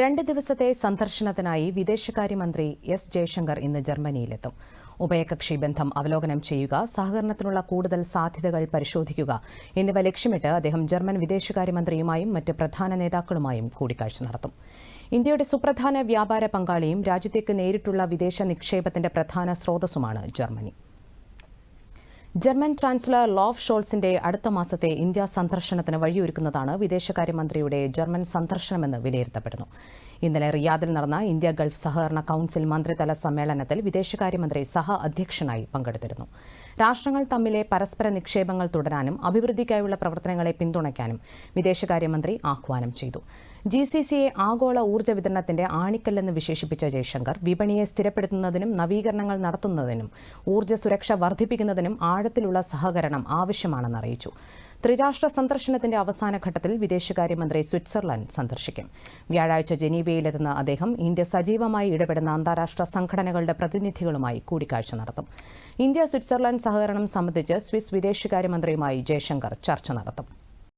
രണ്ട് ദിവസത്തെ സന്ദർശനത്തിനായി വിദേശകാര്യമന്ത്രി എസ് ജയശങ്കർ ഇന്ന് ജർമ്മനിയിലെത്തും. ഉഭയകക്ഷി ബന്ധം അവലോകനം ചെയ്യുക സഹകരണത്തിനുള്ള കൂടുതൽ സാധ്യതകൾ പരിശോധിക്കുക എന്നിവ ലക്ഷ്യമിട്ട് അദ്ദേഹം ജർമ്മൻ വിദേശകാര്യമന്ത്രിയുമായും മറ്റ് പ്രധാന നേതാക്കളുമായും കൂടിക്കാഴ്ച നടത്തും. ഇന്ത്യയുടെ സുപ്രധാന വ്യാപാര പങ്കാളിയും രാജ്യത്തേക്ക് നേരിട്ടുള്ള വിദേശ നിക്ഷേപത്തിന്റെ പ്രധാന സ്രോതസ്സുമാണ് ജർമ്മനി. ജർമ്മൻ ചാൻസലർ ലോഫ് ഷോൾസിന്റെ അടുത്ത മാസത്തെ ഇന്ത്യ സന്ദർശനത്തിന് വഴിയൊരുക്കുന്നതാണ് വിദേശകാര്യമന്ത്രിയുടെ ജർമ്മൻ സന്ദർശനമെന്ന് വിലയിരുത്തപ്പെടുന്നു. ഇന്നലെ റിയാദിൽ നടന്ന ഇന്ത്യ ഗൾഫ് സഹകരണ കൌൺസിൽ മന്ത്രിതല സമ്മേളനത്തിൽ വിദേശകാര്യമന്ത്രി സഹ അധ്യക്ഷനായി പങ്കെടുത്തിരുന്നു. രാഷ്ട്രങ്ങൾ തമ്മിലെ പരസ്പര നിക്ഷേപങ്ങൾ തുടരാനും അഭിവൃദ്ധിക്കായുള്ള പ്രവർത്തനങ്ങളെ പിന്തുണയ്ക്കാനും വിദേശകാര്യമന്ത്രി ആഹ്വാനം ചെയ്തു. ജി സി സിയെ ആഗോള ഊർജ വിതരണത്തിന്റെ ആണിക്കല്ലെന്ന് വിശേഷിപ്പിച്ച ജയശങ്കർ വിപണിയെ സ്ഥിരപ്പെടുത്തുന്നതിനും നവീകരണങ്ങൾ നടത്തുന്നതിനും ഊർജ സുരക്ഷ വർദ്ധിപ്പിക്കുന്നതിനും ആഴത്തിലുള്ള സഹകരണം ആവശ്യമാണെന്ന് അറിയിച്ചു. ത്രിരാഷ്ട്ര സന്ദർശനത്തിന്റെ അവസാന ഘട്ടത്തിൽ വിദേശകാര്യമന്ത്രി സ്വിറ്റ്സർലൻഡ് സന്ദർശിക്കും. വ്യാഴാഴ്ച ജനീവയിലെത്തുന്ന അദ്ദേഹം ഇന്ത്യ സജീവമായി ഇടപെടുന്ന അന്താരാഷ്ട്ര സംഘടനകളുടെ പ്രതിനിധികളുമായി കൂടിക്കാഴ്ച നടത്തും. ഇന്ത്യ സ്വിറ്റ്സർലൻഡ് സഹകരണം സംബന്ധിച്ച് സ്വിസ് വിദേശകാര്യമന്ത്രിയുമായി ജയശങ്കർ ചർച്ച നടത്തും.